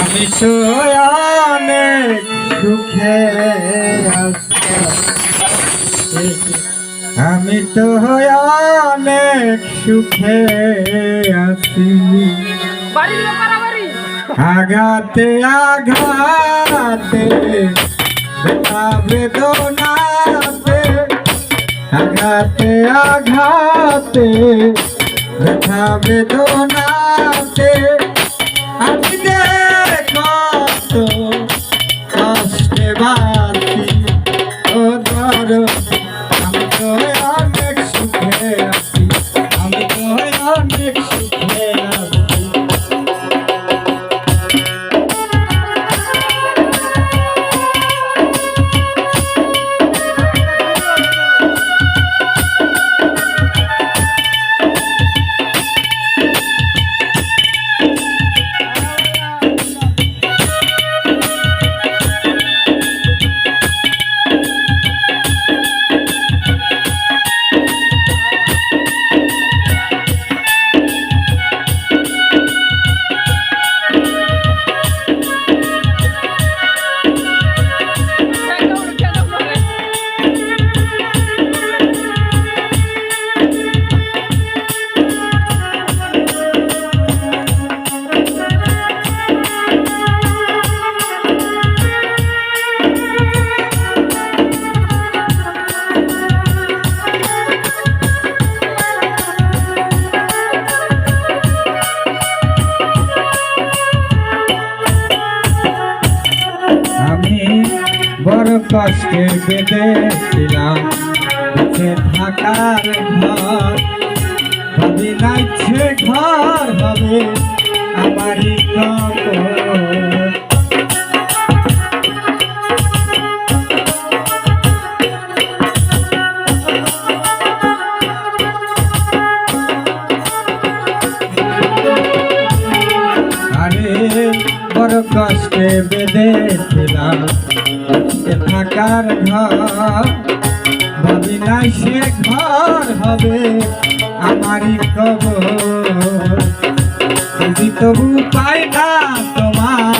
আমি তো অনেক আছি। আমি তো অনেক সুখে আছি। পারাবাড়ি আঘাতে আঘাতে ব্যথা বেদনাতে। আঘাতে আঘাতে বেদনাতে। আমি বড় কষ্টে বেঁধেছিলাম বেঁচে থাকার ঘর ভাবি নাইছে ঘর হবে আমারই কবর বড় কষ্টে বেঁধেছিলাম। থাকার ঘর, ভাবি নাই সে ঘর হবে আমারই কবর। তবু তোমার। তোমার